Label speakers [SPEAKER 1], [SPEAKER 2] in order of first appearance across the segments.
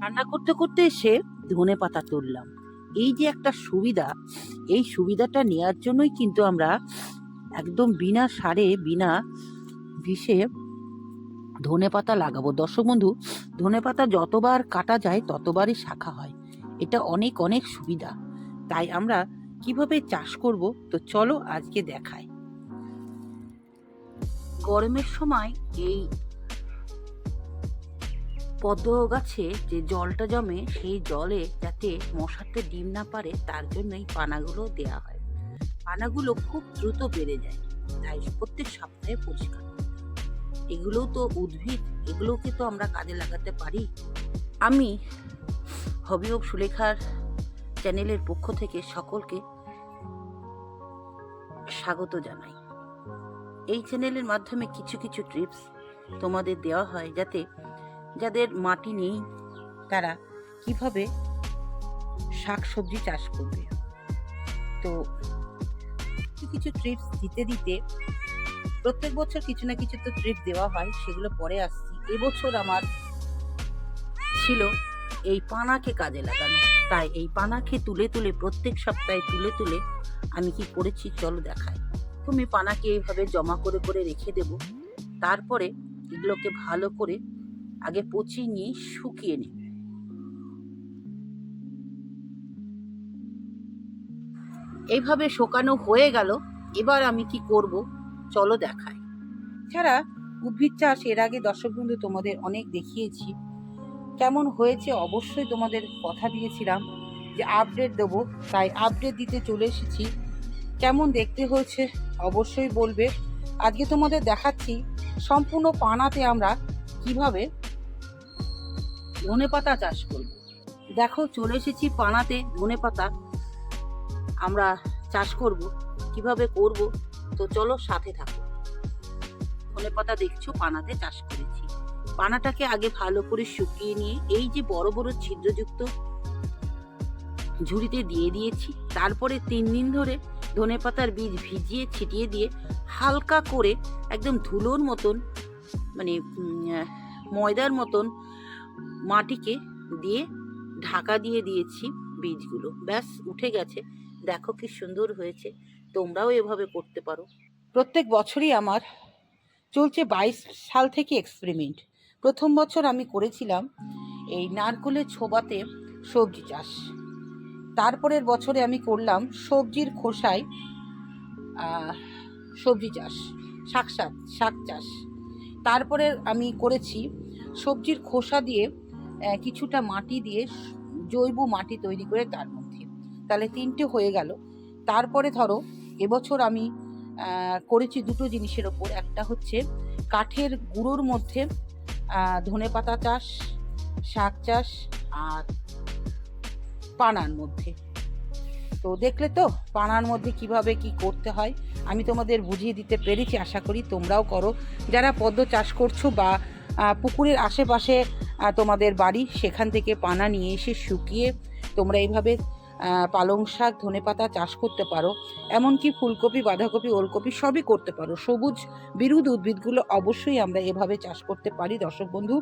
[SPEAKER 1] রান্না করতে করতে এসে ধনে পাতা তুললাম। এই যে একটা সুবিধা, এই সুবিধাটা নেওয়ার জন্যই কিন্তু আমরা একদম বিনা সারে, বিনা বিষে ধনে পাতা লাগাবো। দর্শক বন্ধু, ধনে পাতা যতবার কাটা যায় ততবারই শাখা হয়। এটা অনেক অনেক সুবিধা। তাই আমরা কীভাবে চাষ করব? তো চলো আজকে দেখায় গরমের সময় এই পদ্ম গাছে যে জলটা জমে, সেই জলে যাতে মশাতে ডিম না পারে, তার জন্য এই পানাগুলো দেয়া হয়। পানাগুলো খুব দ্রুত বেড়ে যায়, তাই প্রত্যেক সপ্তাহে পরিষ্কার। এগুলোও তো উদ্ভিদ, এগুলোকে তো আমরা কাজে লাগাতে পারি। আমি হবি অফ সুলেখার চ্যানেলের পক্ষ থেকে সকলকে স্বাগত জানাই। এই চ্যানেলের মাধ্যমে কিছু কিছু ট্রিপস তোমাদের দেওয়া হয় যাতে যাদের মাটি নেই, তারা কীভাবে শাক সবজি চাষ করবে? তো কিছু কিছু ট্রিপস দিতে দিতে প্রত্যেক বছর কিছু না কিছু তো ট্রিপ দেওয়া হয়, সেগুলো পরে আসছি। এবছর আমার ছিল এই পানাকে কাজে লাগানো। তাই এই পানাকে তুলে তুলে, প্রত্যেক সপ্তাহে তুলে তুলে আমি কি করেছি চলো দেখাই। তুমি পানাকে এইভাবে জমা করে করে রেখে দেব। তারপরে এগুলোকে ভালো করে আগে পচিয়ে নিয়ে শুকিয়ে নেব। এইভাবে শোকানো হয়ে গেল, এবার আমি কি করব? চলো দেখাই। ছাড়া উদ্ভিদ চাষ এর আগে দর্শক বন্ধু তোমাদের অনেক দেখিয়েছি। কেমন হয়েছে অবশ্যই তোমাদের কথা দিয়েছিলাম যে আপডেট দেবো, তাই আপডেট দিতে চলে এসেছি। কেমন দেখতে হয়েছে অবশ্যই বলবে। আজকে তোমাদের দেখাচ্ছি সম্পূর্ণ পানাতে আমরা কীভাবে ধনে পাতা চাষ করব। দেখো, চলে এসেছি পানাতে ধনে পাতা। আমরা চাষ করব, কীভাবে করব? তো চলো সাথে থাকো। ধনে পাতা দেখছ, পানাতে চাষ করেছি। পানাটাকে আগে ভালো করে শুকিয়ে নিয়ে এই যে বড় বড় ছিদ্রযুক্ত ঝুড়িতে দিয়ে দিয়েছি। তারপরে তিন দিন ধরে ধনে পাতার বীজ ভিজিয়ে ছিটিয়ে দিয়ে হালকা করে একদম ধুলোর মতন মানে ময়দার মতন মাটিকে দিয়ে ঢাকা দিয়ে দিয়েছি বীজগুলো। ব্যাস, উঠে গেছে। দেখো কি সুন্দর হয়েছে। তোমরাও এভাবে করতে পারো। প্রত্যেক বছরই আমার চলছে বাইশ সাল থেকে এক্সপেরিমেন্ট প্রথম বছর আমি করেছিলাম এই নারকলের ছোবাতে সবজি চাষ। তারপরের বছরে আমি করলাম সবজির খোসায় সবজি চাষ, শাক শাক শাক চাষ। তারপরে আমি করেছি সবজির খোসা দিয়ে কিছুটা মাটি দিয়ে জৈব মাটি তৈরি করে তার মধ্যে। তাহলে তিনটে হয়ে গেল। তারপরে ধরো, এবছর আমি করেছি দুটো জিনিসের ওপর। একটা হচ্ছে কাঠের গুঁড়োর মধ্যে ধনে পাতা চাষ, শাক চাষ আর পানার মধ্যে। তো দেখলে তো, পানার মধ্যে কীভাবে কি করতে হয়? আমি তোমাদের বুঝিয়ে দিতে পেরেছি, আশা করি তোমরাও করো। যারা পদ্ম চাষ করছ বা পুকুরের আশেপাশে তোমাদের বাড়ি, সেখান থেকে পানা নিয়ে এসে শুকিয়ে তোমরা এইভাবে পালং শাক ধনেপাতা চাষ করতে পারো। এমনকি ফুলকপি, বাঁধাকপি, ওলকপি সবই করতে পারো। সবুজ বিরুদ্ধ উদ্ভিদগুলো অবশ্যই আমরা এভাবে চাষ করতে পারি, দর্শক বন্ধু।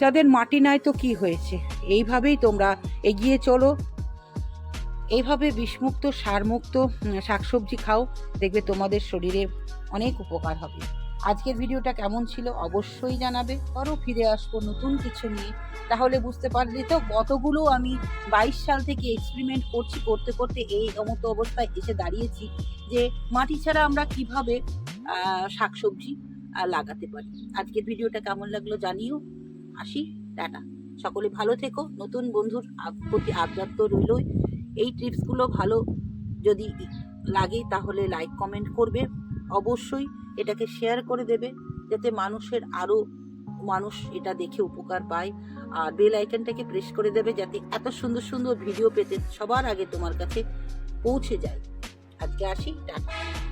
[SPEAKER 1] যাদের মাটি নাই তো কি হয়েছে? এইভাবেই তোমরা এগিয়ে চলো। এইভাবে বিষমুক্ত, সারমুক্ত শাকসবজি খাও। দেখবে তোমাদের শরীরে অনেক উপকার হবে। আজকের ভিডিওটা কেমন ছিল অবশ্যই জানাবে। আরও ফিরে আসব নতুন কিছু নিয়ে। তাহলে বুঝতে পারলে তো কতগুলো আমি বাইশ সাল থেকে এক্সপেরিমেন্ট করছি, করতে করতে এই মতো অবস্থায় এসে দাঁড়িয়েছি যে মাটি ছাড়া আমরা কীভাবে শাকসবজি লাগাতে পারি। আজকের ভিডিওটা কেমন লাগল জানিও। আসি, টাটা। সকলে ভালো থেকো। নতুন বন্ধুর প্রতি আবদার রইলই। এই টিপসগুলো ভালো যদি লাগে তাহলে লাইক কমেন্ট করবে। অবশ্যই এটাকে শেয়ার করে দেবে, যাতে মানুষের আরও মানুষ এটা দেখে উপকার পায়। আর বেল আইকনটাকে প্রেস করে দেবে যাতে এত সুন্দর সুন্দর ভিডিও পেতে সবার আগে তোমার কাছে পৌঁছে যায়। আজকে আসি, টাটা।